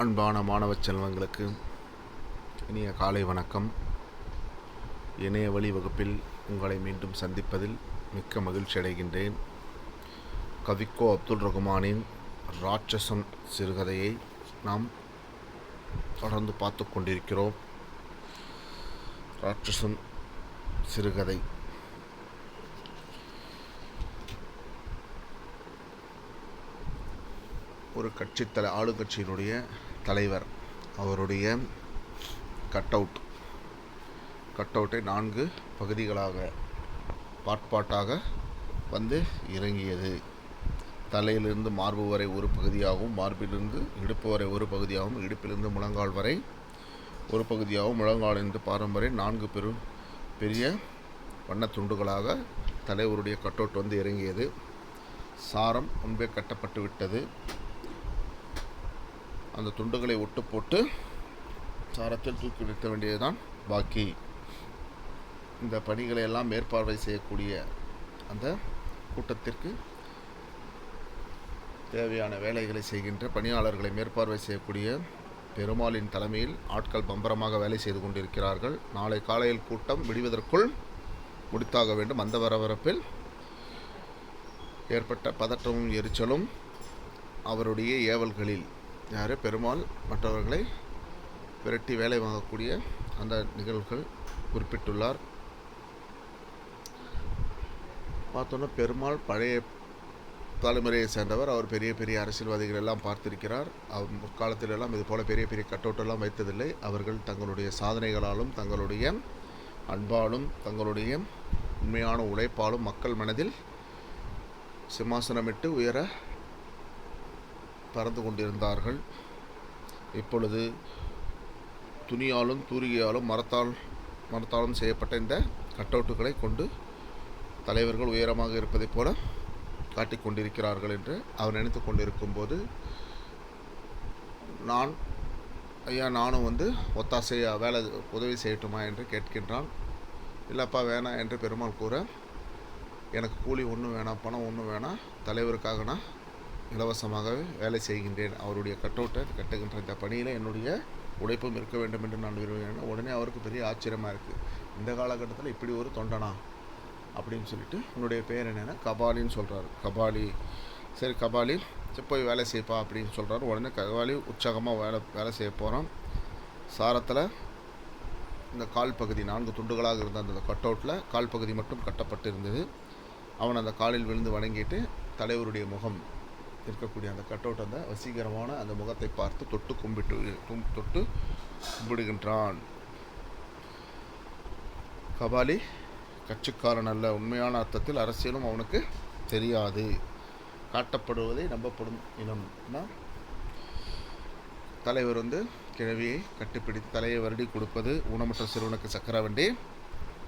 அன்பான மாணவ செல்வங்களுக்கு இனிய காலை வணக்கம். இணைய வழி வகுப்பில் உங்களை மீண்டும் சந்திப்பதில் மிக்க மகிழ்ச்சி அடைகின்றேன். கவிக்கோ அப்துல் ரகுமானின் ராட்சசம் சிறுகதையை நாம் தொடர்ந்து பார்த்து கொண்டிருக்கிறோம். ராட்சசம் சிறுகதை. ஒரு கட்சி தலை ஆளுங்கட்சியினுடைய தலைவர். அவருடைய கட் அவுட் கட் அவுட்டை நான்கு பகுதிகளாக பாட்பாட்டாக வந்து இறங்கியது. தலையிலிருந்து மார்பு வரை ஒரு பகுதியாகவும் மார்பிலிருந்து இடுப்பு வரை ஒரு பகுதியாகவும் இடுப்பிலிருந்து முழங்கால் வரை ஒரு பகுதியாகவும் முழங்காலிருந்து பாரம் வரை நான்கு பெரும் பெரிய வண்ணத் துண்டுகளாக தலைவருடைய கட் அவுட் வந்து இறங்கியது. சாரம் முன்பே கட்டப்பட்டு விட்டது. அந்த துண்டுகளை ஒட்டு போட்டு சாரத்தில் தூக்கி நிறுத்த வேண்டியதுதான் பாக்கி. இந்த பணிகளை எல்லாம் மேற்பார்வை செய்யக்கூடிய அந்த கூட்டத்திற்கு தேவையான வேலைகளை செய்கின்ற பணியாளர்களை மேற்பார்வை செய்யக்கூடிய பெருமாளின் தலைமையில் ஆட்கள் பம்பரமாக வேலை செய்து கொண்டிருக்கிறார்கள். நாளை காலையில் கூட்டம் விடுவதற்குள் முடித்தாக வேண்டும். அந்த வரவரப்பில் ஏற்பட்ட பதற்றமும் எரிச்சலும் அவருடைய ஏவல்களில் யார்? பெருமாள் மற்றவர்களை விரட்டி வேலை வாங்கக்கூடிய அந்த நிகழ்வுகள் குறிப்பிட்டுள்ளார். பார்த்தோன்னா பெருமாள் பழைய தலைமுறையை சேர்ந்தவர். அவர் பெரிய பெரிய அரசியல்வாதிகள் எல்லாம் பார்த்திருக்கிறார். அவர் முற்காலத்திலெல்லாம் இது போல் பெரிய பெரிய கட்டோட்டெல்லாம் வைத்ததில்லை. அவர்கள் தங்களுடைய சாதனைகளாலும் தங்களுடைய அன்பாலும் தங்களுடைய உண்மையான உழைப்பாலும் மக்கள் மனதில் சிம்மாசனமிட்டு உயர பறந்து கொண்டிருந்தார்கள். இப்பொழுது துணியாலும் தூரிகையாலும் மரத்தால் மரத்தாலும் செய்யப்பட்ட இந்த கட்டவுட்டுகளை கொண்டு தலைவர்கள் உயரமாக இருப்பதைப் போல காட்டிக் கொண்டிருக்கிறார்கள் என்று அவர் நினைத்து கொண்டிருக்கும்போது நான் ஐயா நானும் வந்து ஒத்தாசையா வேலை உதவி செய்யட்டுமா என்று கேட்கின்றான். இல்லைப்பா வேணாம் என்று பெருமாள் கூற எனக்கு கூலி ஒன்றும் வேணாம் பணம் ஒன்றும் வேணாம் தலைவருக்காக நான் இலவசமாகவே வேலை செய்கின்றேன். அவருடைய கட்டவுட்டை கட்டுகின்ற இந்த பணியில் என்னுடைய உழைப்பும் இருக்க வேண்டும் என்று நான் விரும்புகிறேன். உடனே அவருக்கு பெரிய ஆச்சரியமாக இருக்குது இந்த காலகட்டத்தில் இப்படி ஒரு தொண்டனா? அப்படின்னு சொல்லிட்டு உன்னுடைய பேர் என்னென்னா கபாலின்னு சொல்கிறாரு கபாலி. சரி கபாலி போய் வேலை செய்ப்பா அப்படின்னு சொல்கிறாரு உடனே கபாலி உற்சாகமாக வேலை வேலை செய்ய போகிறோம் சாரத்தில் இந்த கால் பகுதி நான்கு துண்டுகளாக இருந்த அந்த கட் அவுட்டில் கால் பகுதி மட்டும் கட்டப்பட்டு இருந்தது அவன் அந்த காலில் விழுந்து வணங்கிட்டு தலைவருடைய முகம் இருக்கக்கூடிய அந்த கட் அவுட் அந்த வசீகரமான அந்த முகத்தை பார்த்து தொட்டு கும்பிட்டு தொட்டு கும்பிடுகின்றான். கபாலி கட்சிக்காரன் அல்ல. உண்மையான அர்த்தத்தில் அரசியலும் அவனுக்கு தெரியாது. காட்டப்படுவதை நம்பப்படும் இனம்னா தலைவர் வந்து கிழவியை கட்டுப்பிடித்து தலையை வருடி கொடுப்பது ஊனமற்ற சிறுவனுக்கு சக்கரவண்டி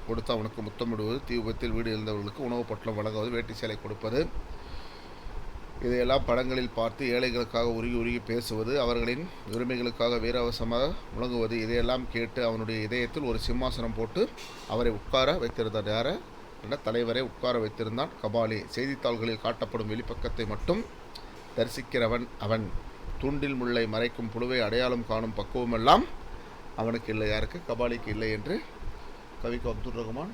கொடுத்து அவனுக்கு முத்தமிடுவது தீ விபத்தில் வீடு எழுந்தவர்களுக்கு உணவு பொட்டலம் வழங்குவது வேட்டி சேலை கொடுப்பது. இதையெல்லாம் படங்களில் பார்த்து ஏழைகளுக்காக உருகி உருகி பேசுவது அவர்களின் உரிமைகளுக்காக வீரவசமாக முழங்குவது இதையெல்லாம் கேட்டு அவனுடைய இதயத்தில் ஒரு சிம்மாசனம் போட்டு அவரை உட்கார வைத்திருந்தார் யார? என்ற தலைவரை உட்கார வைத்திருந்தான்? கபாலி. செய்தித்தாள்களில் காட்டப்படும் வெளிப்பக்கத்தை மட்டும் தரிசிக்கிறவன் அவன். தூண்டில் முள்ளை மறைக்கும் புழுவை அடையாளம் காணும் பக்குவமெல்லாம் அவனுக்கு இல்லை. யாருக்கு? கபாலிக்கு இல்லை என்று கவிக்கு அப்துல் ரஹ்மான்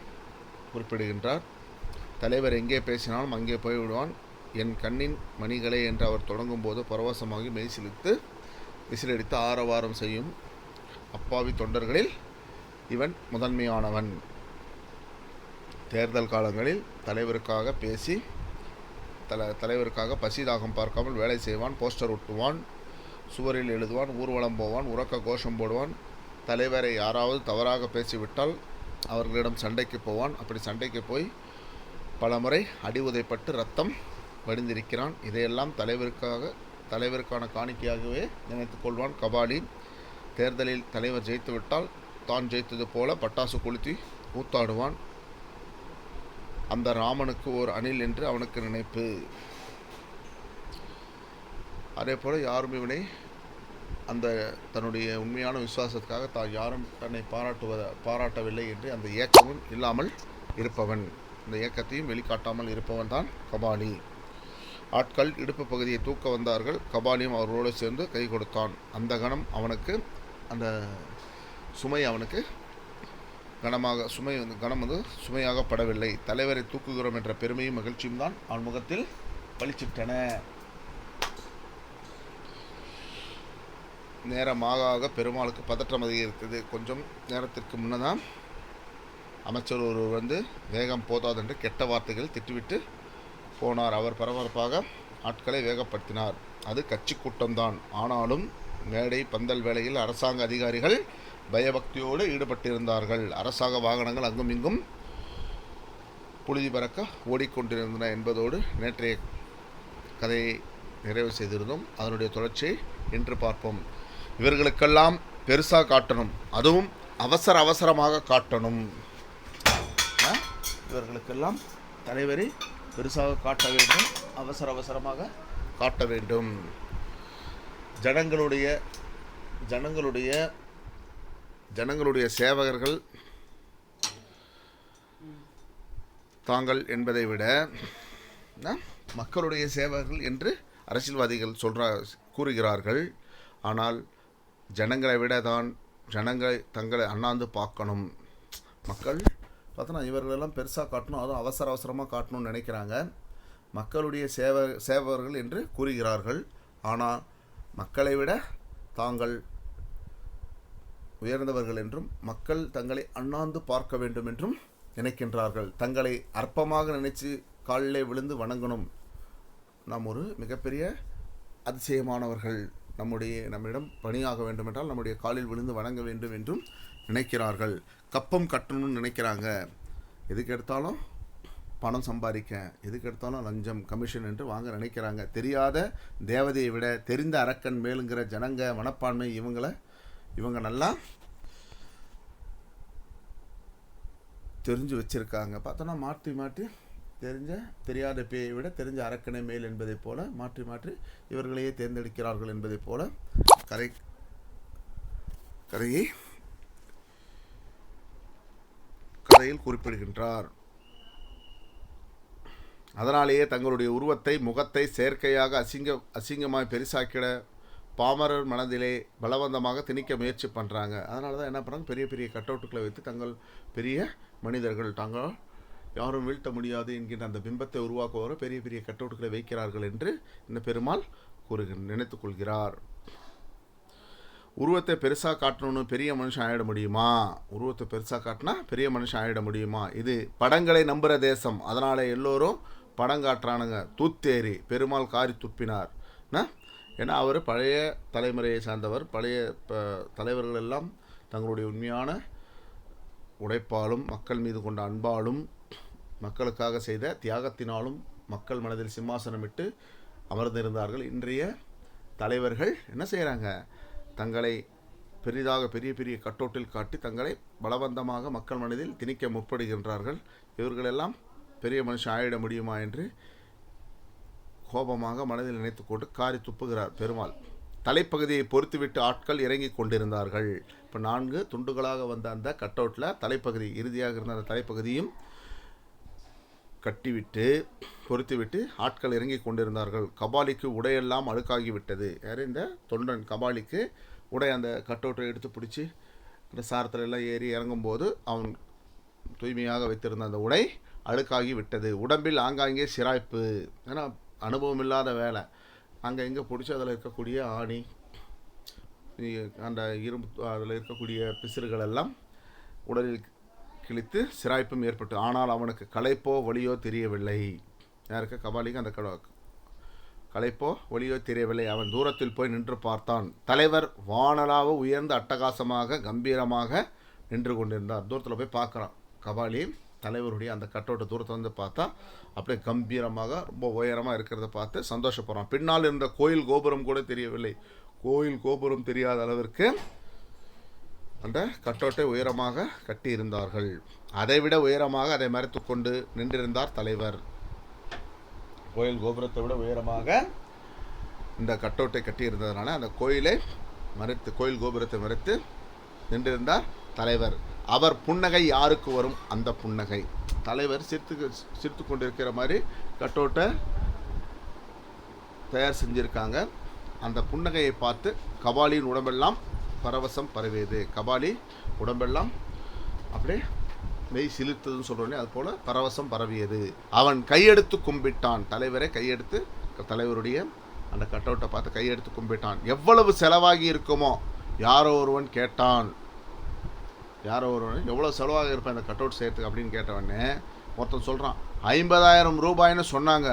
குறிப்பிடுகின்றார். தலைவர் எங்கே பேசினாலும் அங்கே போய்விடுவான். என் கண்ணின் மணிகளே என்று அவர் தொடங்கும்போது பரவசமாகி மெய்சிலித்து விசிலடித்து ஆரவாரம் செய்யும் அப்பாவி தொண்டர்களில் இவன் முதன்மையானவன். தேர்தல் காலங்களில் தலைவருக்காக பேசி தல தலைவருக்காக பசி தாகம் பார்க்காமல் வேலை செய்வான் போஸ்டர் ஒட்டுவான் சுவரில் எழுதுவான் ஊர்வலம் போவான் உறக்க கோஷம் போடுவான் தலைவரை யாராவது தவறாக பேசிவிட்டால் அவர்களிடம் சண்டைக்கு போவான். அப்படி சண்டைக்கு போய் பலமுறை அடி உதைப்பட்டு ரத்தம் வடிந்திருக்கிறான் இதையெல்லாம் தலைவருக்காக தலைவருக்கான காணிக்கையாகவே நினைத்துக் கொள்வான் கபாலி. தேர்தலில் தலைவர் ஜெயித்துவிட்டால் தான் ஜெயித்தது போல பட்டாசு கொளுத்தி கூத்தாடுவான் அந்த ராமனுக்கு ஓர் அணில் என்று அவனுக்கு நினைப்பு. அதே போல் யாரும் இவனை அந்த தன்னுடைய உண்மையான விசுவாசத்துக்காக தான் யாரும் தன்னை பாராட்டுவத பாராட்டவில்லை என்று அந்த ஏக்கமும் இல்லாமல் இருப்பவன். இந்த ஏக்கத்தையும் வெளிக்காட்டாமல் இருப்பவன் தான் கபாலி. ஆட்கள் இடுப்பு பகுதியை தூக்க வந்தார்கள். கபாலியும் அவர்களோடு சேர்ந்து கை கொடுத்தான். அந்த கணம் அவனுக்கு அந்த சுமை அவனுக்கு கனமாக சுமை வந்து கணம் வந்து சுமையாக படவில்லை தலைவரை தூக்குகிறோம் என்ற பெருமையும் மகிழ்ச்சியும் தான் அவன் முகத்தில் பளிச்சிட்டன. நேரமாக ஆக பெருமாளுக்கு பதற்றம் அதிகரித்தது. கொஞ்சம் நேரத்திற்கு முன்னதான் அமைச்சர் ஒருவர் வந்து வேகம் போதாதென்று கெட்ட வார்த்தைகள் திட்டுவிட்டு போனார். அவர் பரபரப்பாக ஆட்களை வேகப்படுத்தினார். அது கட்சி கூட்டம்தான். ஆனாலும் மேடை பந்தல் வேளையில் அரசாங்க அதிகாரிகள் பயபக்தியோடு ஈடுபட்டிருந்தார்கள். அரசாங்க வாகனங்கள் அங்கும் இங்கும் புழுதி பறக்க ஓடிக்கொண்டிருந்தன என்பதோடு நேற்றைய கதையை நிறைவு செய்திருந்தோம். அதனுடைய தொடர்ச்சியை இன்று பார்ப்போம். இவர்களுக்கெல்லாம் பெருசாக காட்டணும். அதுவும் அவசர அவசரமாக காட்டணும். இவர்களுக்கெல்லாம் தலைவரை பெருசாக காட்ட வேண்டும். அவசர அவசரமாக காட்ட வேண்டும். ஜனங்களுடைய ஜனங்களுடைய ஜனங்களுடைய சேவகர்கள் தாங்கள் என்பதை விட மக்களுடைய சேவகர்கள் என்று அரசியல்வாதிகள் சொல்றா கூறுகிறார்கள். ஆனால் ஜனங்களை விட தான் ஜனங்களை தங்களை அண்ணாந்து பார்க்கணும். மக்கள் பார்த்தோன்னா இவர்களெல்லாம் பெருசாக காட்டணும். அதுவும் அவசர அவசரமாக காட்டணும்னு நினைக்கிறாங்க. மக்களுடைய சேவ சேவகர்கள் என்று கூறுகிறார்கள். ஆனால் மக்களை விட தாங்கள் உயர்ந்தவர்கள் என்றும் மக்கள் தங்களை அண்ணாந்து பார்க்க வேண்டும் என்றும் நினைக்கின்றார்கள். தங்களை அற்பமாக நினைச்சு காலிலே விழுந்து வணங்கணும். நாம் ஒரு மிகப்பெரிய அதிசயமானவர்கள். நம்முடைய நம்மிடம் பணியாக வேண்டுமென்றால் நம்முடைய காலில் விழுந்து வணங்க வேண்டும் என்றும் நினைக்கிறார்கள். கப்பம் கட்டணும்னு நினைக்கிறாங்க. எதுக்கு எடுத்தாலும் பணம் சம்பாதிக்க எதுக்கு எடுத்தாலும் லஞ்சம் கமிஷன் என்று வாங்க நினைக்கிறாங்க. தெரியாத தேவதையை விட தெரிந்த அரக்கன் மேலுங்கிற ஜனங்க மனப்பான்மை இவங்களை இவங்க நல்லா தெரிஞ்சு வச்சிருக்காங்க. பார்த்தோன்னா மாற்றி மாற்றி தெரிஞ்ச தெரியாத பேயை விட தெரிஞ்ச அரக்கனை மேல் என்பதைப் போல மாற்றி மாற்றி இவர்களையே தேர்ந்தெடுக்கிறார்கள் என்பதைப் போல கரை கரையை கதையில் குறிப்பிடுகின்றார். அதனாலேயே தங்களுடைய உருவத்தை முகத்தை செயற்கையாக அசிங்க அசிங்கமாய் பெருசாக்கிட பாமரர் மனதிலே பலவந்தமாக திணிக்க முயற்சி பண்ணுறாங்க அதனால தான் என்ன பண்ணுறாங்க பெரிய பெரிய கட்டவுட்டுகளை வைத்து தங்கள் பெரிய மனிதர்கள் தாங்கள் யாரும் வீழ்த்த முடியாது என்கின்ற அந்த பிம்பத்தை உருவாக்குவர பெரிய பெரிய கட்டவுட்டுகளை வைக்கிறார்கள் என்று இந்த பெருமாள் கூறுகின் நினைத்துக்கொள்கிறார் உருவத்தை பெருசாக காட்டணும்னு பெரிய மனுஷன் ஆகிட முடியுமா? உருவத்தை பெருசாக காட்டினா பெரிய மனுஷன் ஆகிட முடியுமா? இது படங்களை நம்புகிற தேசம். அதனால் எல்லோரும் படம் காட்டுறானுங்க. தூத்தேரி பெருமாள் காரி துப்பினார். ஏன்னா அவர் பழைய தலைமுறையை சார்ந்தவர். பழைய ப- தலைவர்கள் எல்லாம் தங்களுடைய உண்மையான உழைப்பாலும் மக்கள் மீது கொண்ட அன்பாலும் மக்களுக்காக செய்த தியாகத்தினாலும் மக்கள் மனதில் சிம்மாசனமிட்டு அமர்ந்திருந்தார்கள். இன்றைய தலைவர்கள் என்ன செய்கிறாங்க தங்களை பெரிதாக பெரிய பெரிய கட்டோட்டில் காட்டி தங்களை பலவந்தமாக மக்கள் மனதில் திணிக்க முற்படுகின்றார்கள். இவர்களெல்லாம் பெரிய மனுஷன் ஆயிட முடியுமா என்று கோபமாக மனதில் நினைத்துக்கொண்டு காரி துப்புகிறார் பெருமாள். தலைப்பகுதியை பொறுத்துவிட்டு ஆட்கள் இறங்கி கொண்டிருந்தார்கள். இப்போ நான்கு துண்டுகளாக வந்த அந்த கட்டவுட்டில் தலைப்பகுதி இறுதியாக இருந்த அந்த தலைப்பகுதியும் கட்டிவிட்டு பொறுத்துவிட்டு ஆட்கள் இறங்கி கொண்டிருந்தார்கள். கபாலிக்கு உடையெல்லாம் அழுக்காகிவிட்டது யார் இந்த தொண்டன் கபாலிக்கு? உடை அந்த கட்டோட்டை எடுத்து பிடிச்சி அந்த சாரத்தில் எல்லாம் ஏறி இறங்கும்போது அவன் தூய்மையாக வைத்திருந்த அந்த உடை அழுக்காகி விட்டது. உடம்பில் ஆங்காங்கே சிராய்ப்பு. ஏன்னா அனுபவம் இல்லாத வேலை. அங்கே இங்கே பிடிச்சி அதில் இருக்கக்கூடிய ஆணி அந்த இரும்பு அதில் இருக்கக்கூடிய பிசிறுகள் எல்லாம் உடலில் கிழித்து சிராய்ப்பும் ஏற்பட்டு ஆனால் அவனுக்கு களைப்போ வலியோ தெரியவில்லை. யாருக்கு? கபாலிக்கு அந்த கட களைப்போ ஒளியோ தெரியவில்லை. அவன் தூரத்தில் போய் நின்று பார்த்தான். தலைவர் வானலாவ உயர்ந்த அட்டகாசமாக கம்பீரமாக நின்று கொண்டிருந்தார். தூரத்தில் போய் பார்க்குறான். கபாலி தலைவருடைய அந்த கட்டோட்ட தூரத்தை வந்து பார்த்தா அப்படியே கம்பீரமாக ரொம்ப உயரமாக இருக்கிறத பார்த்து சந்தோஷப்படுறான். பின்னால் இருந்த கோயில் கோபுரம் கூட தெரியவில்லை. கோயில் கோபுரம் தெரியாத அளவிற்கு அந்த கட்டோட்டை உயரமாக கட்டியிருந்தார்கள். அதைவிட உயரமாக அதை மறைத்து கொண்டு நின்றிருந்தார் தலைவர். கோயில் கோபுரத்தை விட உயரமாக இந்த கட்டோட்டை கட்டியிருந்ததுனால அந்த கோயிலை மறைத்து கோயில் கோபுரத்தை மறைத்து நின்றிருந்தார் தலைவர். அவர் புன்னகை யாருக்கு வரும்? அந்த புன்னகை. தலைவர் சிரித்து சிரித்து கொண்டிருக்கிற மாதிரி கட்டோட்டை தயார் செஞ்சுருக்காங்க. அந்த புன்னகையை பார்த்து கபாலியின் உடம்பெல்லாம் பரவசம் பரவியது. கபாலி உடம்பெல்லாம் அப்படியே மெய் சிலிர்த்ததுன்னு சொல்கிறோன்னே அது போல் பரவசம் பரவியது. அவன் கையெடுத்து கும்பிட்டான். தலைவரை கையெடுத்து தலைவருடைய அந்த கட்டவுட்டை பார்த்து கையெடுத்து கும்பிட்டான். எவ்வளவு செலவாகி இருக்குமோ? யாரோ ஒருவன் கேட்டான். யாரோ ஒருவன் எவ்வளோ செலவாக இருப்பேன் அந்த கட் அவுட் செய்யறதுக்கு? அப்படின்னு கேட்டவொடனே ஒருத்தன் சொல்கிறான் ஐம்பதாயிரம் ரூபாய்னு சொன்னாங்க.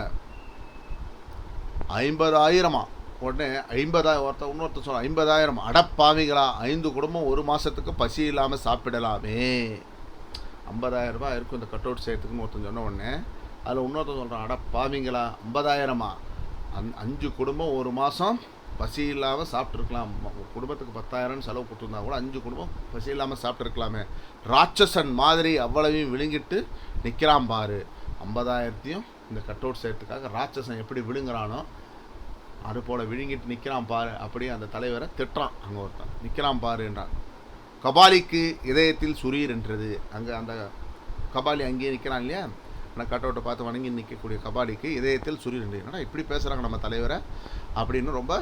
ஐம்பதாயிரமா? உடனே ஐம்பதாயிரம் ஒருத்தன் இன்னொருத்தன் சொல்கிறான் ஐம்பதாயிரம் அடப்பாவிகளா ஐந்து குடும்பம் ஒரு மாதத்துக்கு பசி இல்லாமல் சாப்பிடலாமே. ஐம்பதாயிரம் ரூபாய் இருக்கும் இந்த கட் அவுட் செய்யறதுக்குன்னு ஒருத்தன் சொன்ன உடனே அதில் இன்னொருத்தன் சொல்கிறான் அட பாவிங்களா ஐம்பதாயிரமா? அந் அஞ்சு குடும்பம் ஒரு மாதம் பசி இல்லாமல் சாப்பிட்ருக்கலாம் குடும்பத்துக்கு பத்தாயிரம்னு செலவு கொடுத்துருந்தா கூட அஞ்சு குடும்பம் பசி இல்லாமல் சாப்பிட்ருக்கலாமே ராட்சசன் மாதிரி அவ்வளவையும் விழுங்கிட்டு நிற்கிறான் பாரு. ஐம்பதாயிரத்தையும் இந்த கட் அவுட் செய்யறதுக்காக ராட்சசன் எப்படி விழுங்குறானோ அது போல் விழுங்கிட்டு நிற்கிறான் பாரு. அப்படியே அந்த தலைவரை திட்டுறான் அங்கே ஒருத்தன். நிற்கிறான் பாருன்றான். கபாலிக்கு இதயத்தில் சுரீர் என்றது. அங்கே அந்த கபாலி அங்கேயே நிற்கிறான் இல்லையா? ஆனால் கட்டவுட்டை பார்த்து வணங்கி நிற்கக்கூடிய கபாலிக்கு இதயத்தில் சுரீர் என்று. இப்படி பேசுகிறாங்க நம்ம தலைவரை? அப்படின்னு ரொம்ப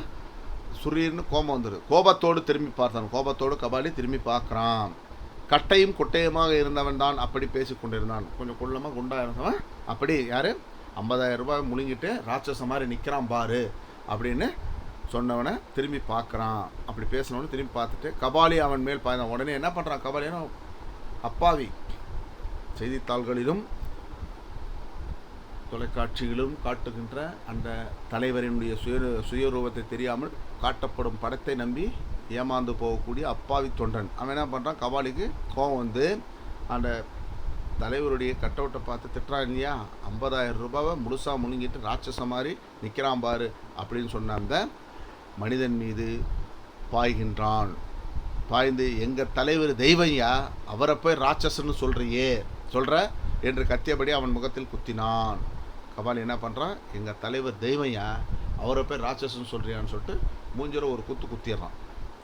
சுரீர்னு கோபம் வந்துடுது கோபத்தோடு திரும்பி பார்த்தான். கோபத்தோடு கபாலி திரும்பி பார்க்குறான். கட்டையும் குட்டையுமாக இருந்தவன் தான் அப்படி பேசி கொண்டிருந்தான். கொஞ்சம் குள்ளமாக குண்டாக இருந்தவன். அப்படி யார்? ஐம்பதாயிரம் ரூபாய் முழுங்கிட்டு ராட்சச மாதிரி நிற்கிறான் பாரு அப்படின்னு சொன்னவனை திரும்பி பார்க்குறான். அப்படி பேசினவனு திரும்பி பார்த்துட்டு கபாலி அவன் மேல் பாய்ந்தான். உடனே என்ன பண்ணுறான் கபாலினா அப்பாவி. செய்தித்தாள்களிலும் தொலைக்காட்சிகளும் காட்டுகின்ற அந்த தலைவரினுடைய சுய சுயரூபத்தை தெரியாமல் காட்டப்படும் படத்தை நம்பி ஏமாந்து போகக்கூடிய அப்பாவி தொண்டன். அவன் என்ன பண்ணுறான் கபாலிக்கு கோவம் வந்து அந்த தலைவருடைய கட்டவுட்டை பார்த்து திட்டுறான் இல்லையா ஐம்பதாயிரம் ரூபாவை முழுசாக முழுங்கிட்டு ராட்சச மாதிரி நிற்கிறான் பாரு அப்படின்னு சொன்ன அந்த மனிதன் மீது பாய்கின்றான். பாய்ந்து எங்கள் தலைவர் தெய்வையா அவரை போய் ராட்சசன்னு சொல்கிறியே சொல்கிற என்று கத்தியபடி அவன் முகத்தில் குத்தினான். கபால் என்ன பண்ணுறான் எங்கள் தலைவர் தெய்வையா அவரை போய் ராட்சசன்னு சொல்கிறியான்னு சொல்லிட்டு மூஞ்சில் ஒரு குத்து குத்திடுறான்.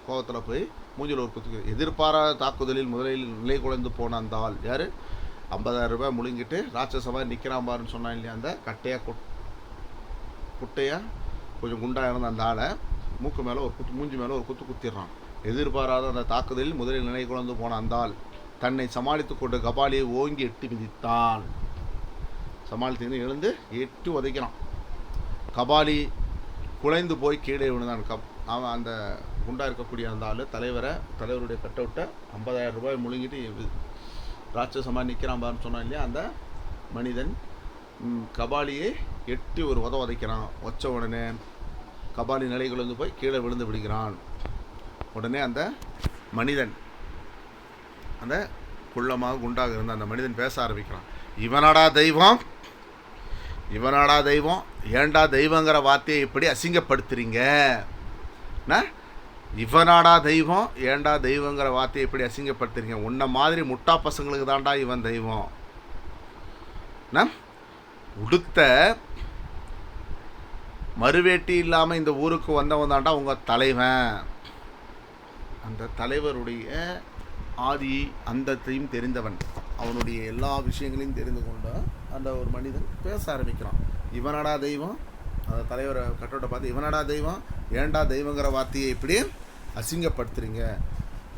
கோபத்தில் போய் மூஞ்சில் ஒரு குத்து எதிர்பாராத தாக்குதலில் முதலில் நிலை குலைந்து போன அந்த ஆள் யார்? ஐம்பதாயிரம் ரூபாய் முழுங்கிட்டு ராட்சசமாக நிற்கிறான் பாருன்னு சொன்னான் இல்லையா அந்த கட்டையாக குட் குட்டையாக கொஞ்சம் குண்டாக இருந்த அந்த ஆளை. மூக்கு மேலே ஒரு குத்து மூஞ்சி மேலே ஒரு குத்து குத்திடுறான். எதிர்பாராத அந்த தாக்குதலில் முதலில் நிலை குழந்து போன அந்தால் தன்னை சமாளித்து கொண்டு கபாலியை ஓங்கி எட்டி மிதித்தான் சமாளித்து எழுந்து எட்டு உதைக்கிறான். கபாலி குலைந்து போய் கீழே விழுந்தான். கப் அவன் அந்த குண்டா இருக்கக்கூடிய அந்த ஆள் தலைவரை தலைவருடைய கட்டவுட்டை ஐம்பதாயிரம் ரூபாய் முழுங்கிட்டு ராட்சசமாக நிற்கிறான் பாருன்னு சொன்னான் இல்லையா? அந்த மனிதன் கபாலியை எட்டி ஒரு உத உதைக்கிறான். வச்ச உடனே கபாலி நிலை போய் கீழே விழுந்து விடுகிறான். உடனே அந்த மனிதன் அந்த குள்ளமாக குண்டாக இருந்த அந்த மனிதன் பேச ஆரம்பிக்கிறான். இவனாடா தெய்வம்? இவனாடா தெய்வம்? ஏன்டா தெய்வங்கிற வார்த்தையை இப்படி அசிங்கப்படுத்துறீங்க? இவனாடா தெய்வம்? ஏண்டா தெய்வங்கிற வார்த்தையை இப்படி அசிங்கப்படுத்துறீங்க? உன்ன மாதிரி முட்டா பசங்களுக்கு தான்டா இவன் தெய்வம்? உடுத்த மறுவேட்டி இல்லாமல் இந்த ஊருக்கு வந்தவன் தான்டா உங்கள் தலைவன். அந்த தலைவருடைய ஆதி அந்தத்தையும் தெரிந்தவன். அவனுடைய எல்லா விஷயங்களையும் தெரிந்து கொண்டு அந்த ஒரு மனிதன் பேச ஆரம்பிக்கிறான். இவனடா தெய்வம்? அந்த தலைவரை கட்டோட்டை பார்த்து இவனடா தெய்வம்? ஏன்டா தெய்வங்கிற வார்த்தையை இப்படி அசிங்கப்படுத்துறீங்க?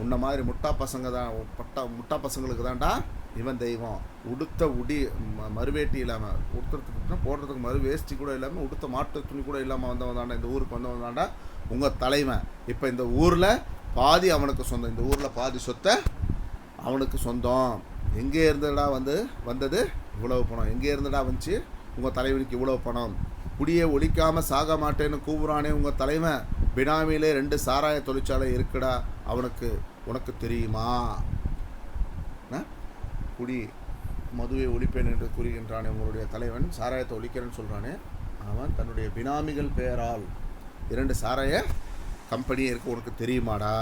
உன்ன மாதிரி முட்டா பசங்க தான் பட்டா முட்டா பசங்களுக்கு தான்டா இவன் தெய்வம். உடுத்த உடி ம- மறுவேட்டி இல்லாமல் உடுத்துறதுக்கு போடுறதுக்கு மறு வேஷ்டி கூட இல்லாமல் உடுத்த மாட்டு துணி கூட இல்லாமல் வந்தவன் தாண்டா இந்த ஊருக்கு வந்தவன் தாண்டா உங்கள் தலைவன். இப்போ இந்த ஊரில் பாதி அவனுக்கு சொந்தம். இந்த ஊரில் பாதி சொத்தை அவனுக்கு சொந்தம். எங்கே இருந்தடா வந்து வந்தது? இவ்வளவு பணம். எங்கே இருந்தடா வந்துச்சு? உங்கள் தலைவனுக்கு இவ்வளவு பணம். குடியை ஒழிக்காமல் சாக மாட்டேன்னு கூவுறானே உங்கள் தலைவன். பினாமியிலே ரெண்டு சாராய தொழிற்சாலை இருக்குடா அவனுக்கு உனக்கு தெரியுமா? குடி மதுவை ஒழிப்பேன் என்று கூறுகின்றானே உங்களுடைய தலைவன். சாராயத்தை ஒழிக்கிறேன்னு சொல்கிறானே அவன் தன்னுடைய பினாமிகள் பெயரால் இரண்டு சாராய கம்பெனி இருக்கு உனக்கு தெரியுமாடா?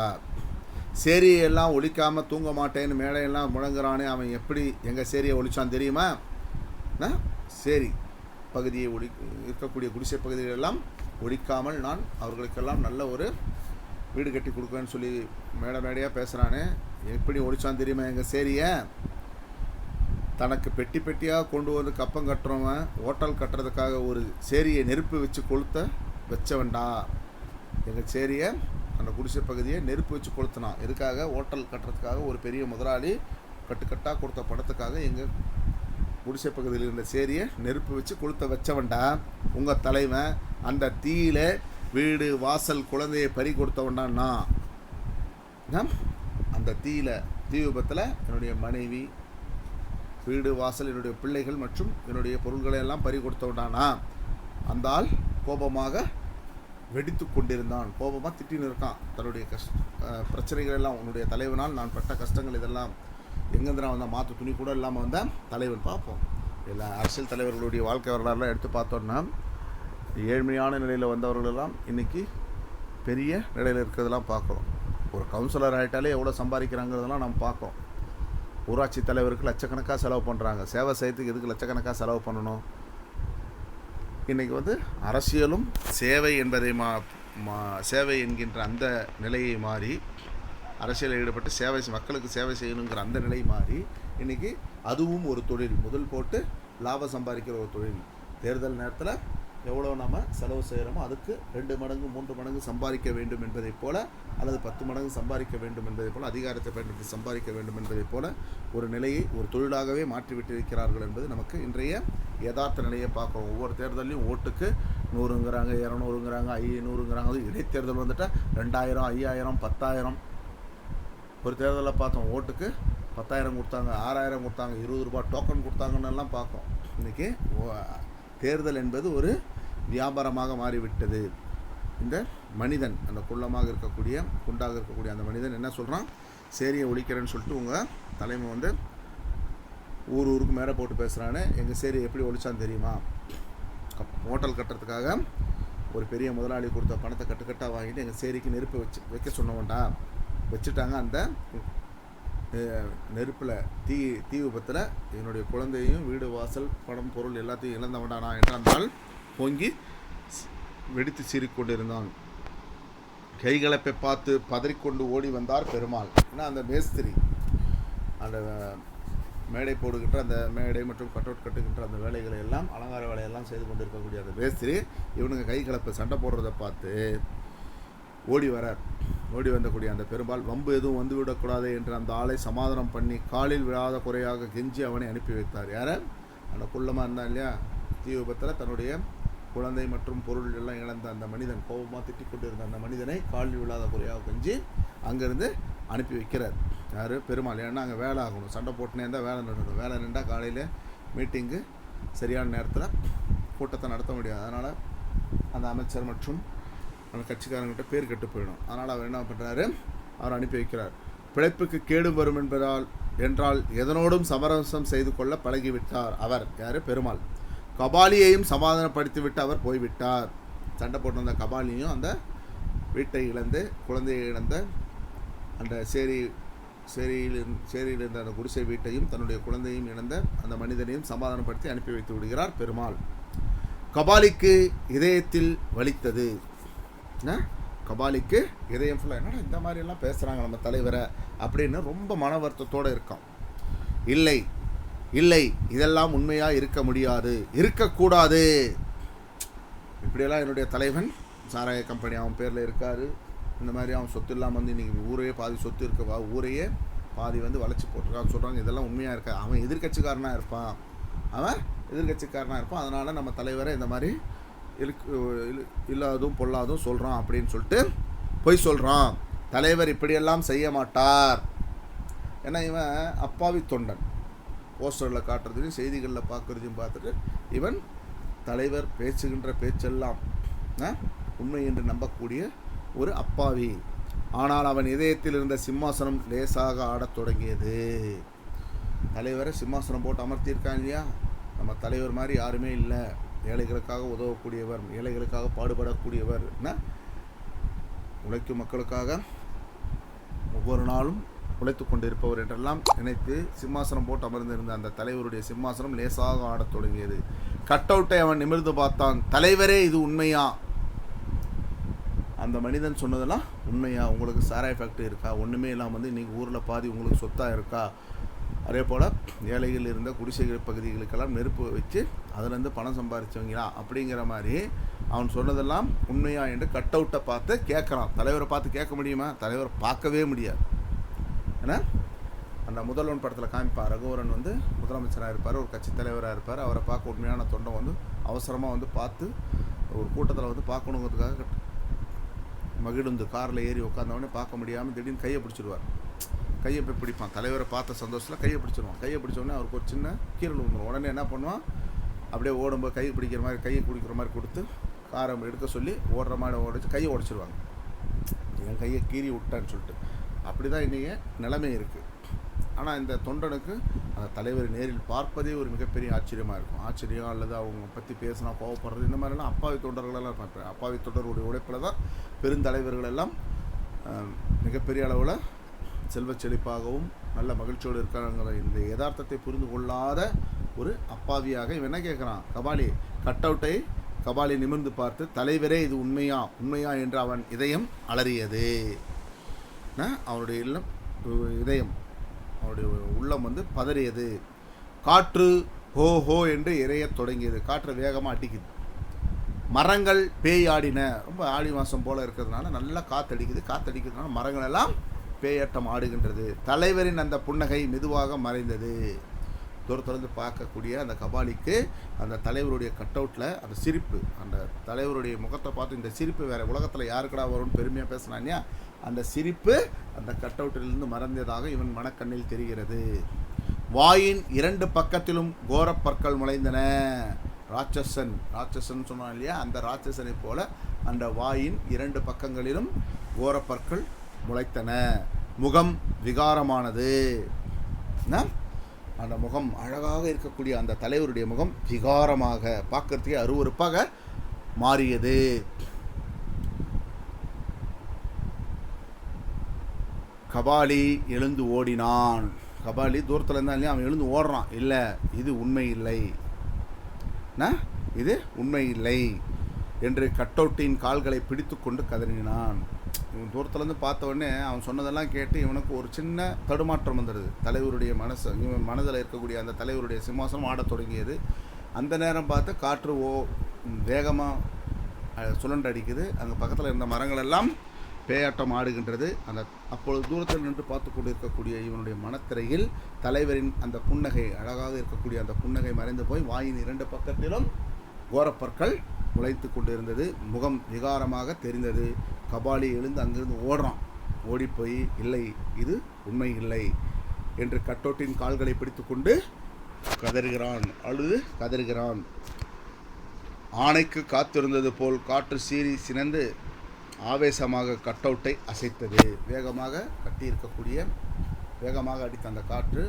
சேரியெல்லாம் ஒழிக்காமல் தூங்க மாட்டேன்னு மேடையெல்லாம் முழங்குறானே. அவன் எப்படி எங்கள் சேரியை ஒழிச்சான் தெரியுமா? சேரி பகுதியை ஒழி இருக்கக்கூடிய குடிசை பகுதிகளெல்லாம் ஒழிக்காமல் நான் அவர்களுக்கெல்லாம் நல்ல ஒரு வீடு கட்டி கொடுக்குவேன்னு சொல்லி மேடை மேடையாக பேசுகிறானே எப்படி ஒழிச்சான் தெரியுமா எங்கள் சேரியை? தனக்கு பெட்டி பெட்டியாக கொண்டு வந்து கப்பம் கட்டுறவன் ஹோட்டல் கட்டுறதுக்காக ஒரு சேரியை நெருப்பு வச்சு கொளுத்த வச்சவன்டா. எங்கள் சேரியை அந்த குடிசை பகுதியை நெருப்பு வச்சு கொளுத்தினான். எதுக்காக? ஹோட்டல் கட்டுறதுக்காக ஒரு பெரிய முதலாளி கட்டுக்கட்டாக கொடுத்த படத்துக்காக எங்கள் குடிசை பகுதியில் இருந்த சேரியை நெருப்பு வச்சு கொளுத்த வச்சவன்டா. உங்கள் தலைவன் அந்த தீயில வீடு வாசல் குழந்தையை பறி கொடுத்தவன்டா நான். அந்த தீயில தீ விபத்தில் என்னுடைய மனைவி வீடு வாசல் என்னுடைய பிள்ளைகள் மற்றும் என்னுடைய பொருள்களை எல்லாம் பறி கொடுத்தவன்டானா அந்த ஆள் கோபமாக வெடித்து கொண்டிருந்தான். கோபமாக திட்டின்னு இருக்கான். தன்னுடைய கஷ்ட பிரச்சனைகள் எல்லாம் உன்னுடைய தலைவனால் நான் பட்ட கஷ்டங்கள் இதெல்லாம். எங்கேருந்து நான் வந்தால் மாற்று துணி கூட இல்லாமல் வந்தேன் தலைவன். பார்ப்போம். எல்லா அரசியல் தலைவர்களுடைய வாழ்க்கை வரலாறுலாம் எடுத்து பார்த்தோன்னா ஏழ்மையான நிலையில் வந்தவர்களெல்லாம் இன்றைக்கி பெரிய நிலையில் இருக்கிறதெல்லாம் பார்க்குறோம். ஒரு கவுன்சிலர் ஆகிட்டாலே எவ்வளோ சம்பாதிக்கிறாங்கிறதெல்லாம் நம்ம பார்க்குறோம். ஊராட்சி தலைவருக்கு லட்சக்கணக்காக செலவு பண்ணுறாங்க சேவை செய்யறதுக்கு எதுக்கு லட்சக்கணக்காக செலவு பண்ணணும்? இன்றைக்கி வந்து அரசியலும் சேவை என்பதை மா மா சேவை என்கின்ற அந்த நிலையை மாறி அரசியலில் ஈடுபட்டு சேவை மக்களுக்கு சேவை செய்யணுங்கிற அந்த நிலை மாறி இன்றைக்கி அதுவும் ஒரு தொழில். முதல் போட்டு லாபம் சம்பாதிக்கிற ஒரு தொழில். தேர்தல் நேரத்தில் எவ்வளோ நம்ம செலவு செய்கிறோமோ அதுக்கு ரெண்டு மடங்கு மூன்று மடங்கு சம்பாதிக்க வேண்டும் என்பதைப் போல அல்லது பத்து மடங்கு சம்பாதிக்க வேண்டும் என்பதைப் போல அதிகாரத்தை பயன்படுத்தி சம்பாதிக்க வேண்டும் என்பதைப் போல ஒரு நிலையை ஒரு தொழிலாகவே மாற்றிவிட்டிருக்கிறார்கள் என்பது நமக்கு இன்றைய யதார்த்த நிலையை பார்க்குறோம் ஒவ்வொரு தேர்தலையும் ஓட்டுக்கு நூறுங்கிறாங்க இரநூறுங்கிறாங்க ஐநூறுங்கிறாங்க. அது இடைத்தேர்தல் வந்துட்டால் ரெண்டாயிரம் ஐயாயிரம் பத்தாயிரம். ஒரு தேர்தலில் பார்த்தோம் ஓட்டுக்கு பத்தாயிரம் கொடுத்தாங்க ஆறாயிரம் கொடுத்தாங்க இருபது ரூபாய் டோக்கன் கொடுத்தாங்கன்னெல்லாம் பார்த்தோம் இன்றைக்கி தேர்தல் என்பது ஒரு வியாபாரமாக மாறிவிட்டது. இந்த மனிதன் அந்த குள்ளமாக இருக்கக்கூடிய குண்டாக இருக்கக்கூடிய அந்த மனிதன் என்ன சொல்கிறான் சேரியை ஒழிக்கிறேன்னு சொல்லிட்டு உங்கள் தலைமை வந்து ஊர் ஊருக்கு மேலே போட்டு பேசுகிறான்னு எங்கள் சேரியை எப்படி ஒழிச்சான்னு தெரியுமா? ஹோட்டல் கட்டுறதுக்காக ஒரு பெரிய முதலாளி கொடுத்த பணத்தை கட்டுக்கட்டாக வாங்கிட்டு எங்கள் சேரிக்கு நெருப்பு வச்சு வைக்க சொன்னவன்டா. வச்சுட்டாங்க அந்த நெருப்பில் தீ தீ விபத்தில் என்னுடைய குழந்தையும் வீடு வாசல் பணம் பொருள் எல்லாத்தையும் இழந்தவன்டானா என்ற நாள் பொங்கி வெடித்து சீறிக்கொண்டிருந்தான். கைகலப்பை பார்த்து பதறிக்கொண்டு ஓடி வந்தார் பெருமாள். ஏன்னா அந்த மேஸ்திரி அந்த மேடை போடுகின்ற அந்த மேடை மற்றும் கட்டவுட் கட்டுகின்ற அந்த வேலைகளை எல்லாம் அலங்கார வேலையெல்லாம் செய்து கொண்டிருக்கக்கூடிய அந்த மேஸ்திரி இவனுங்க கை கலப்பை சண்டை போடுறதை பார்த்து ஓடி வரார். ஓடி வந்தக்கூடிய அந்த பெரும்பால் வம்பு எதுவும் வந்து விடக்கூடாது என்று அந்த ஆளை சமாதானம் பண்ணி காலில் விழாத குறையாக கெஞ்சி அவனை அனுப்பி வைத்தார். யார? அந்த குள்ளமாக இருந்தான் இல்லையா? தீ விபத்தில் தன்னுடைய குழந்தை மற்றும் பொருள் எல்லாம் இழந்த அந்த மனிதன் கோபமாக திட்டிக் கொண்டிருந்த அந்த மனிதனை காலில் விழாத குறையாக கெஞ்சி அங்கேருந்து அனுப்பி வைக்கிறார். யார்? பெருமாள். ஏன்னா அங்கே வேலை ஆகணும். சண்டை போட்டுனே இருந்தால் வேலை நடக்கணும். வேலை நின்றால் காலையில் மீட்டிங்கு சரியான நேரத்தில் கூட்டத்தை நடத்த முடியாது. அதனால் அந்த அமைச்சர் மற்றும் அந்த கட்சிக்காரங்கிட்ட பேர் கெட்டு போயிடும். அதனால் அவர் என்ன பண்ணுறாரு அவர் அனுப்பி வைக்கிறார். பிழைப்புக்கு கேடு வரும் என்பதால் என்றால் எதனோடும் சமரசம் செய்து கொள்ள பழகிவிட்டார் அவர். யார்? பெருமாள். கபாலியையும் சமாதானப்படுத்திவிட்டு அவர் போய்விட்டார். சண்டை போட்டு வந்த கபாலியும் அந்த வீட்டை இழந்து குழந்தையை இழந்த அந்த சேரி சேரியில் சேரியில் இருந்த அந்த குடிசை வீட்டையும் தன்னுடைய குழந்தையும் இழந்த அந்த மனிதனையும் சமாதானப்படுத்தி அனுப்பி வைத்து விடுகிறார் பெருமாள். கபாலிக்கு இதயத்தில் வலித்தது. என்ன? கபாலிக்கு இதயம் ஃபுல்லாக என்னடா இந்த மாதிரி எல்லாம் பேசுகிறாங்க நம்ம தலைவரை அப்படின்னு ரொம்ப மன வருத்தத்தோடு இருக்கான். இல்லை இல்லை இதெல்லாம் உண்மையாக இருக்க முடியாது இருக்கக்கூடாது. இப்படியெல்லாம் என்னுடைய தலைவன் சாராய கம்பெனி அவன் பேரில் இருக்கார். இந்த மாதிரி அவன் சொத்து இல்லாமல் வந்து இன்றைக்கி ஊரே பாதி சொத்து இருக்கவா ஊரையே பாதி வந்து வளைச்சி போட்டிருக்கான்னு சொல்கிறாங்க இதெல்லாம் உண்மையாக இருக்கா? அவன் எதிர்க்கட்சிக்காரனாக இருப்பான். அவன் எதிர்க்கட்சிக்காரனாக இருப்பான். அதனால் நம்ம தலைவரை இந்த மாதிரி இல்லாதும் பொல்லாதும் சொல்கிறான் அப்படின்னு சொல்லிட்டு பொய் சொல்கிறான் தலைவர் இப்படியெல்லாம் செய்ய மாட்டார். ஏன்னா இவன் அப்பாவி தொண்டன். போஸ்டரில் காட்டுறதையும் செய்திகளில் பார்க்குறதையும் பார்த்துட்டு இவன் தலைவர் பேசுகின்ற பேச்செல்லாம் உண்மை என்று நம்பக்கூடிய ஒரு அப்பாவி. ஆனால் அவன் இதயத்தில் இருந்த சிம்மாசனம் லேசாக ஆடத் தொடங்கியது. தலைவரை சிம்மாசனம் போட்டு அமர்த்தியிருக்கான் இல்லையா? நம்ம தலைவர் மாதிரி யாருமே இல்லை. ஏழைகளுக்காக உதவக்கூடியவர் ஏழைகளுக்காக பாடுபடக்கூடியவர் என்ன? உழைக்கும் மக்களுக்காக ஒவ்வொரு நாளும் உழைத்து கொண்டிருப்பவர் என்றெல்லாம் நினைத்து சிம்மாசனம் போட்டு அமர்ந்திருந்த அந்த தலைவருடைய சிம்மாசனம் லேசாக ஆடத் தொடங்கியது. கட் அவுட்டை அவன் நிமிர்ந்து பார்த்தான். தலைவரே இது உண்மையா? அந்த மனிதன் சொன்னதெல்லாம் உண்மையா? உங்களுக்கு சாராய ஃபேக்ட்ரி இருக்கா? ஒன்றுமே இல்லாமல் வந்து இன்றைக்கி ஊரில் பாதி உங்களுக்கு சொத்தாக இருக்கா? அதே போல் ஏழைகள் இருந்த குடிசைகள் பகுதிகளுக்கெல்லாம் நெருப்பு வச்சு அதுலேருந்து பணம் சம்பாதிச்சவங்களா அப்படிங்கிற மாதிரி அவன் சொன்னதெல்லாம் உண்மையா என்று கட் அவுட்டை பார்த்து கேட்குறான். தலைவரை பார்த்து கேட்க முடியுமா? தலைவரை பார்க்கவே முடியாது. ஏன்னா அந்த முதல்வன் படத்தில் காமிப்பான் ரகுவரன் வந்து முதலமைச்சராக இருப்பார் ஒரு கட்சி தலைவராக இருப்பார். அவரை பார்க்க உண்மையான தொண்டை வந்து அவசரமாக வந்து பார்த்து ஒரு கூட்டத்தில் வந்து பார்க்கணுங்கிறதுக்காக மகிழுந்து காரில் ஏறி உட்காந்தவொடனே பார்க்க முடியாமல் திடீர்னு கையை பிடிச்சிடுவார் கையை போய் பிடிப்பான். தலைவரை பார்த்த சந்தோஷத்தில் கையை பிடிச்சிருவான். கையை பிடிச்சோடனே அவருக்கு ஒரு சின்ன கீரல் வந்துடும் உடனே என்ன பண்ணுவான்? அப்படியே ஓடும்போது கை பிடிக்கிற மாதிரி கையை குடிக்கிற மாதிரி கொடுத்து காரை எடுக்க சொல்லி ஓடுற மாதிரி ஓடிச்சு கையை உடச்சிருவாங்க. என் கையை கீறி விட்டான்னு சொல்லிட்டு. அப்படி தான் இன்றைய நிலைமை இருக்குது ஆனால் இந்த தொண்டனுக்கு அந்த தலைவரை நேரில் பார்ப்பதே ஒரு மிகப்பெரிய ஆச்சரியமாக இருக்கும். ஆச்சரியம் அல்லது அவங்க பற்றி பேசினா கோவப்படுறது இந்த மாதிரிலாம் அப்பாவி தொண்டர்களெல்லாம் பார்ப்பேன். அப்பாவி தொண்டர்களுடைய உழைப்பில் தான் பெருந்தலைவர்கள் எல்லாம் மிகப்பெரிய அளவில் செல்வச் செழிப்பாகவும் நல்ல மகிழ்ச்சியோடு இருக்காங்கிற இந்த யதார்த்தத்தை புரிந்து கொள்ளாத ஒரு அப்பாவியாக இவன் என்ன கேட்குறான் கபாலி கட் அவுட்டை கபாலி நிமிர்ந்து பார்த்து தலைவரே இது உண்மையா? உண்மையா? என்று அவன் இதயம் அலறியது. அவனுடைய இல்லம் இதயம் அவனுடைய உள்ளம் வந்து பதறியது. காற்று ஹோ ஹோ என்று இறைய தொடங்கியது. காற்று வேகமாக அடிக்குது. மரங்கள் பேய் ஆடின ரொம்ப ஆடி மாதம் போல் இருக்கிறதுனால நல்லா காத்தடிக்குது. காத்தடிக்கிறதுனால மரங்கள் எல்லாம் பேயாட்டம் ஆடுகின்றது. தலைவரின் அந்த புன்னகை மெதுவாக மறைந்தது. தூரத்துலேருந்து பார்க்கக்கூடிய அந்த கபாலிக்கு அந்த தலைவருடைய கட் அவுட்டில் அந்த சிரிப்பு அந்த தலைவருடைய முகத்தை பார்த்து இந்த சிரிப்பு வேறு உலகத்தில் யாருக்கடா வரும்னு பெருமையாக பேசினானியா அந்த சிரிப்பு அந்த கட் அவுட்டிலிருந்து மறந்ததாக இவன் மனக்கண்ணில் தெரிகிறது. வாயின் இரண்டு பக்கத்திலும் கோரப்பற்கள் முளைந்தன. ராட்சசன் ராட்சசன் சொன்னான் இல்லையா? அந்த ராட்சசனை போல அந்த வாயின் இரண்டு பக்கங்களிலும் கோரப்பற்கள் முளைத்தன. முகம் விகாரமானது. என்ன? அந்த முகம் அழகாக இருக்கக்கூடிய அந்த தலைவருடைய முகம் விகாரமாக பார்க்கறதுக்கே அருவருப்பாக மாறியது. கபாலி எழுந்து ஓடினான். கபாலி தூரத்தில் இருந்தா இல்லையா? அவன் எழுந்து ஓடுறான். இல்லை இது உண்மை இல்லை. இது உண்மை இல்லை. என்று கட்டவுட்டின் கால்களை பிடித்து கொண்டு கதறினான். இவன் தூரத்துலேருந்து பார்த்த உடனே அவன் சொன்னதெல்லாம் கேட்டு இவனுக்கு ஒரு சின்ன தடுமாற்றம் வந்துடுது. தலைவருடைய மனசு இவன் மனதில் இருக்கக்கூடிய அந்த தலைவருடைய சிம்மாசனம் ஆடத் தொடங்கியது. அந்த நேரம் பார்த்து காற்று ஓ வேகமாக சுழண்டு அடிக்குது. அங்கே பக்கத்தில் இருந்த மரங்கள் எல்லாம் பேயாட்டம் ஆடுகின்றது. அந்த அப்பொழுது தூரத்தில் நின்று பார்த்து கொண்டு இருக்கக்கூடிய இவனுடைய மனத்திரையில் தலைவரின் அந்த புன்னகை அழகாக இருக்கக்கூடிய அந்த புன்னகை மறைந்து போய் வாயின் இரண்டு பக்கத்திலும் கோரப்பற்கள் முளைத்து கொண்டிருந்தது. முகம் விகாரமாக தெரிந்தது. கபாலி எழுந்து அங்கிருந்து ஓடுறான். ஓடிப்போய் இல்லை இது உண்மை இல்லை என்று கட்டோட்டின் கால்களை பிடித்துக்கொண்டு கதறுகிறான். அழுது கதறுகிறான். ஆணைக்கு காத்திருந்தது போல் காற்று சீறி சினந்து ஆவேசமாக கட்டவுட்டை அசைத்தது. வேகமாக கட்டியிருக்கக்கூடிய வேகமாக அடித்த அந்த காற்று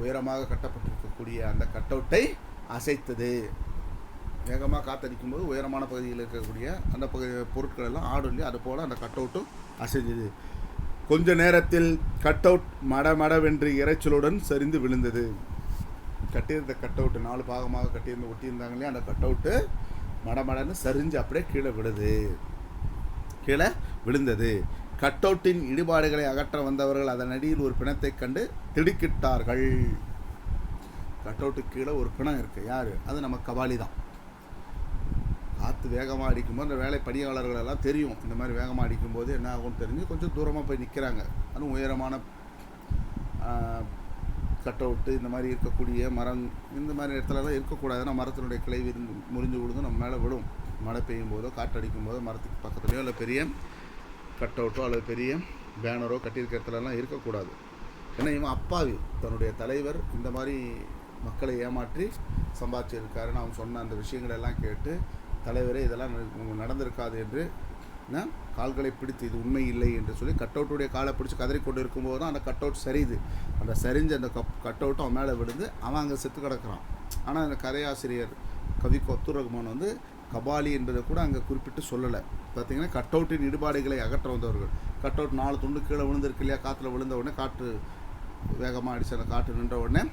உயரமாக கட்டப்பட்டிருக்கக்கூடிய அந்த கட்டவுட்டை அசைத்தது. வேகமாக காத்தடிக்கும் போது உயரமான பகுதியில் இருக்கக்கூடிய அந்த பகுதி பொருட்கள் எல்லாம் ஆடும் அது போல் அந்த கட் அவுட்டும் அசைஞ்சது. கொஞ்ச நேரத்தில் கட் அவுட் மடமடவென்று இரைச்சலுடன் சரிந்து விழுந்தது. கட்டியிருந்த கட் அவுட்டு நாலு பாகமாக கட்டியிருந்து ஒட்டியிருந்தாங்க இல்லையா அந்த கட் அவுட்டு மடமடன்னு சரிஞ்சு அப்படியே கீழே விழுது. கீழே விழுந்தது. கட் அவுட்டின் இடிபாடுகளை அகற்ற வந்தவர்கள் அதன் அடியில் ஒரு பிணத்தைக் கண்டு திடுக்கிட்டார்கள். கட் அவுட்டு கீழே ஒரு பிணம் இருக்கு. யார்? அது நம்ம கபாலி தான். காற்று வேகமாக அடிக்கும்போது அந்த வேலை பணியாளர்கள் எல்லாம் தெரியும். இந்த மாதிரி வேகமாக அடிக்கும்போது என்ன ஆகும்னு தெரிஞ்சு கொஞ்சம் தூரமாக போய் நிற்கிறாங்க அதுவும் உயரமான கட் அவுட்டு இந்த மாதிரி இருக்கக்கூடிய மரம் இந்த மாதிரி இடத்துலலாம் இருக்கக்கூடாது. ஏன்னா மரத்தினுடைய கிளை விருந்து முறிஞ்சு விழுந்து நம்ம மேலே விடும் மழை பெய்யும் போதோ காற்றடிக்கும் போதோ மரத்துக்கு பக்கத்துலையோ இல்லை பெரிய கட் அவுட்டோ அல்லது பெரிய பேனரோ கட்டியிருக்க இடத்துலலாம் இருக்கக்கூடாது. ஏன்னா இவன் அப்பாவி. தன்னுடைய தலைவர் இந்த மாதிரி மக்களை ஏமாற்றி சம்பாதிச்சிருக்காருன்னு அவன் சொன்ன அந்த விஷயங்களெல்லாம் கேட்டு தலைவரே இதெல்லாம் நடந்திருக்காது என்று என்ன, கால்களை பிடித்து இது உண்மை இல்லை என்று சொல்லி கட் அவுட்டுடைய காலை பிடிச்சி கதறி கொண்டு இருக்கும்போது தான் அந்த கட் அவுட் சரியுது. அந்த சரிஞ்ச அந்த கப் கட் அவுட்டும் அவன் மேலே விழுந்து அவன் அங்கே செத்து கிடக்கிறான். ஆனால் அந்த கதையாசிரியர் கவி கொத்துர் ரகுமான் வந்து கபாலி என்பதை கூட அங்கே குறிப்பிட்டு சொல்லலை. பார்த்தீங்கன்னா கட் அவுட்டின் இடுபாடுகளை அகற்ற வந்தவர்கள். கட் அவுட் நாலு துண்டு கீழே விழுந்திருக்கு இல்லையா காற்றுல விழுந்த உடனே காற்று வேகமாக அடிச்சு அந்த காற்று நின்ற உடனே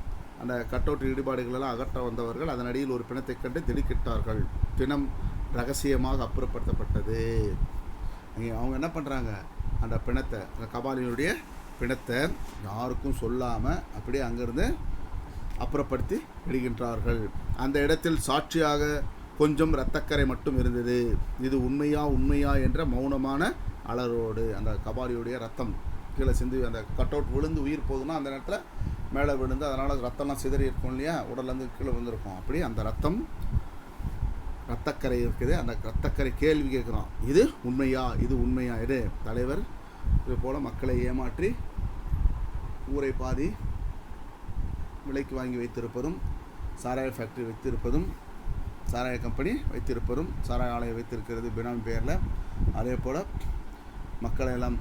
அந்த கட் அவுட் அகற்ற வந்தவர்கள் அதன் அடியில் ஒரு பிணத்தை கண்டு திடுக்கிட்டார்கள். பிணம் ரகசியமாக அப்புறப்படுத்தப்பட்டது. அவங்க என்ன பண்ணுறாங்க அந்த பிணத்தை அந்த கபாலினுடைய பிணத்தை யாருக்கும் சொல்லாமல் அப்படியே அங்கேருந்து அப்புறப்படுத்தி விடுகின்றார்கள். அந்த இடத்தில் சாட்சியாக கொஞ்சம் இரத்தக்கரை மட்டும் இருந்தது. இது உண்மையா உண்மையா என்ற மௌனமான அலறோடு அந்த கபாலியுடைய ரத்தம் கீழே சிந்து அந்த கட் அவுட் விழுந்து உயிர் போகுதுன்னா அந்த நேரத்தில் மேலே விழுந்து அதனால் ரத்தம்லாம் சிதறி இருக்கும் இல்லையா? உடல்லேருந்து கீழே விழுந்திருக்கும். அப்படி அந்த ரத்தம் ரத்தக்கரை இருக்குது. அந்த ரத்தக்கரை கேள்வி கேட்குறோம் இது உண்மையா? இது உண்மையா? இது தலைவர் இது போல் மக்களை ஏமாற்றி ஊரை பாதி விலைக்கு வாங்கி வைத்திருப்பதும் சாராய ஃபேக்ட்ரி வைத்திருப்பதும் சாராய கம்பெனி வைத்திருப்பதும் சாராய ஆலையை வைத்திருக்கிறது பினாமி பெயரில் அதே போல் மக்களை எல்லாம்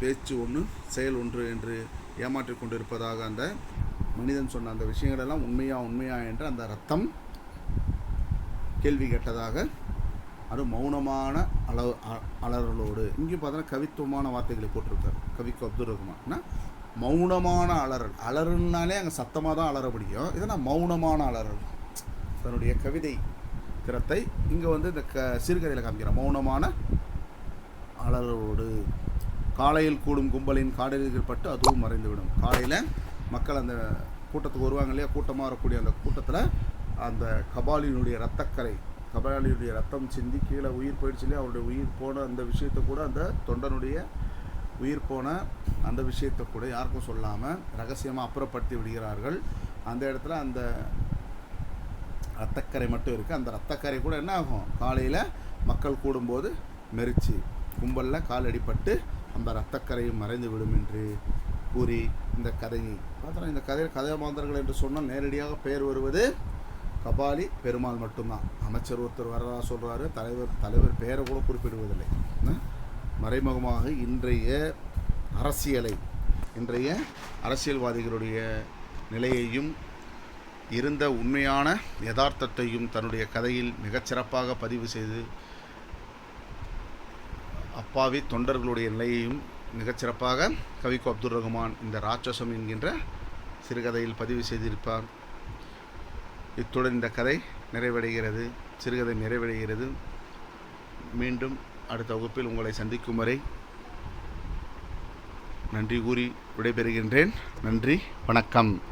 பேச்சு ஒன்று செயல் ஒன்று என்று ஏமாற்றி கொண்டிருப்பதாக அந்த மனிதன் சொன்ன அந்த விஷயங்களெல்லாம் உண்மையா உண்மையா என்று அந்த ரத்தம் கேள்வி கேட்டதாக அது மௌனமான அளவு அ- அலறலோடு இங்கேயும் பார்த்தோன்னா கவித்துவமான வார்த்தைகளை போட்டிருக்கார். கவிக்கு அப்துல் ரஹ்மான்னா மௌனமான அலறல். அலறல்னாலே அங்கே சத்தமாக தான் அலற முடியும். இதெல்லாம் மௌனமான அலறல். தன்னுடைய கவிதை திறத்தை இங்கே வந்து இந்த க சிறுகதையில் காமிக்கிறார். மௌனமான அலறலோடு. காலையில் கூடும் கும்பலின் காடலில் பட்டு அதுவும் மறைந்துவிடும். காலையில் மக்கள் அந்த கூட்டத்துக்கு வருவாங்க இல்லையா? கூட்டமாக வரக்கூடிய அந்த கூட்டத்தில் அந்த கபாலினுடைய ரத்தக்கரை கபாலினுடைய ரத்தம் சிந்தி கீழே உயிர் போயிடுச்சு இல்லையா? அவருடைய உயிர் போன அந்த விஷயத்தை கூட அந்த தொண்டனுடைய உயிர் போன அந்த விஷயத்தை கூட யாருக்கும் சொல்லாமல் ரகசியமாக அப்புறப்படுத்தி விடுகிறார்கள். அந்த இடத்துல அந்த ரத்தக்கரை மட்டும் இருக்குது அந்த ரத்தக்கரை கூட என்ன ஆகும்? காலையில் மக்கள் கூடும்போது மெரிச்சு கும்பலில் கால் அடிபட்டு அந்த ரத்தக்கரையும் மறைந்து விடும் என்று கூறி இந்த கதையை பார்த்தோன்னா இந்த கதையில் கதை மாந்தர்கள் என்று சொன்னால் நேரடியாக பெயர் வருவது கபாலி பெருமாள் மட்டும்தான். அமைச்சர் ஒருத்தர் வரதா சொல்கிறாரு தலைவர் தலைவர் பெயரை கூட குறிப்பிடுவதில்லை. மறைமுகமாக இன்றைய அரசியலை இன்றைய அரசியல்வாதிகளுடைய நிலையையும் இருந்த உண்மையான யதார்த்தத்தையும் தன்னுடைய கதையில் மிகச்சிறப்பாக பதிவு செய்து அப்பாவி தொண்டர்களுடைய நிலையையும் மிகச்சிறப்பாக கவிக்கு அப்துல் ரஹ்மான் இந்த ராட்சசம் என்கின்ற சிறுகதையில் பதிவு செய்திருப்பார். இத்துடன் இந்த கதை நிறைவடைகிறது. சிறுகதை நிறைவடைகிறது. மீண்டும் அடுத்த வகுப்பில் உங்களை சந்திக்கும் வரை நன்றி கூறி விடைபெறுகின்றேன். நன்றி. வணக்கம்.